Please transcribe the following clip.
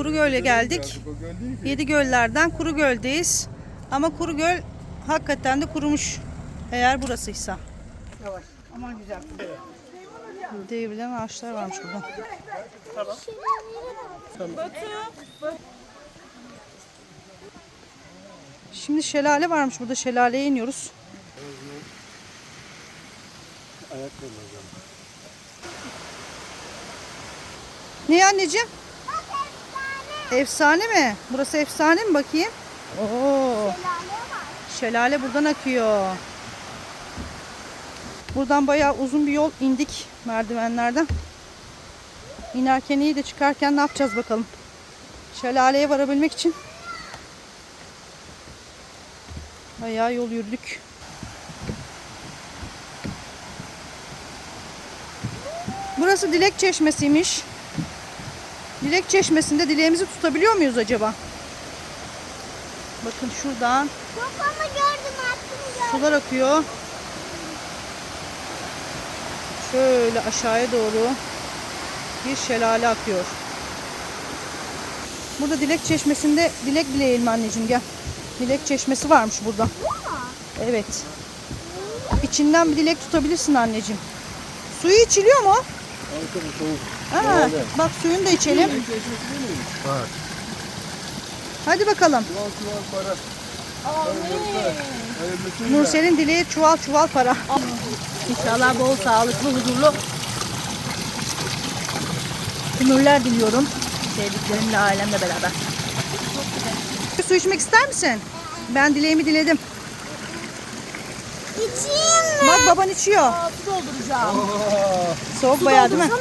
Kuru Göl'e geldik. Yedi göllerden Kuru Göl'deyiz. Ama Kuru Göl hakikaten de kurumuş. Eğer burasıysa. Yavaş. Aman güzel. Devrilen ağaçlar varmış burada. Şimdi şelale varmış burada. Şelaleye iniyoruz. Ne anneciğim? Efsane mi? Burası efsane mi bakayım? Oo. Şelale buradan akıyor. Buradan bayağı uzun bir yol indik merdivenlerden. İnerken iyi de çıkarken ne yapacağız bakalım. Şelaleye varabilmek için bayağı yol yürüdük. Burası Dilek Çeşmesi'ymiş. Dilek Çeşmesi'nde dileğimizi tutabiliyor muyuz acaba? Bakın şuradan Yok ama gördüm attım sular akıyor. Şöyle aşağıya doğru bir şelale akıyor. Burada Dilek Çeşmesi'nde dilek dileyelim anneciğim gel. Dilek Çeşmesi varmış burada. Evet. İçinden bir dilek tutabilirsin anneciğim. Suyu içiliyor mu? Arkada soğuk. Aa, bak suyunu da içelim. Var. Hadi bakalım. Çuval çuval para. Hayırlısı. Nursel'in dileği çuval çuval para. İnşallah bol sağlıklı, huzurlu ömürler diliyorum. Sevdiklerimle, ailemle beraber. Su içmek ister misin? Ben dileğimi diledim. İçeyim mi? Bak baban içiyor. Su dolduracağım. Soğuk bayağı değil mi?